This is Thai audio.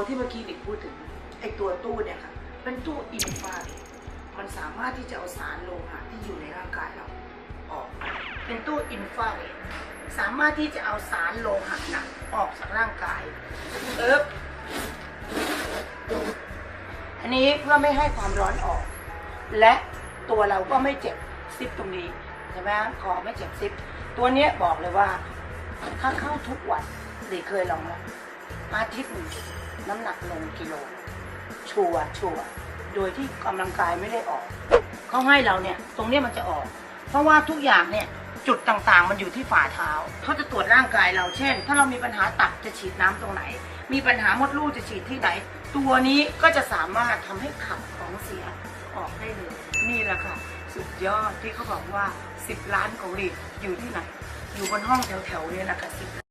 ตัวที่เมื่อกี้ดิกพูดถึงไอตัวตู้เนี่ยค่ะเป็นตู้อินฟราเรดมันสามารถที่จะเอาสารโลหะที่อยู่ในร่างกายเราออกเป็นตู้อินฟราเรดสามารถที่จะเอาสารโลหะหนักออกจากร่างกายเอ๊บอันนี้เพื่อไม่ให้ความร้อนออก และตัวเราก็ไม่เจ็บซิปตรงนี้ใช่ไหมคอไม่เจ็บซิปตัวเนี้ยบอกเลยว่า ถ้าเข้าทุกวันหรือเคยลองแล้วอาทิตย์หนึ่ง น้ำหนักลงกิโล ชัวชัวโดยที่กำลังกายไม่ได้ออก เขาให้เราเนี่ย ตรงเนี้ยมันจะออก เพราะว่าทุกอย่างเนี่ยจุดต่างๆ มันอยู่ที่ฝ่าเท้า เขาจะตรวจร่างกายเรา เช่น ถ้าเรามีปัญหาตับจะฉีดน้ำตรงไหน มีปัญหามดลูกจะฉีดที่ไหน ตัวนี้ก็จะสามารถทำให้ขับของเสียออกได้เลย นี่แหละค่ะ สุดยอดที่เขาบอกว่า 10 ล้านของลีดอยู่ที่ไหน อยู่บนห้องแถวๆเนี่ยนะคะ10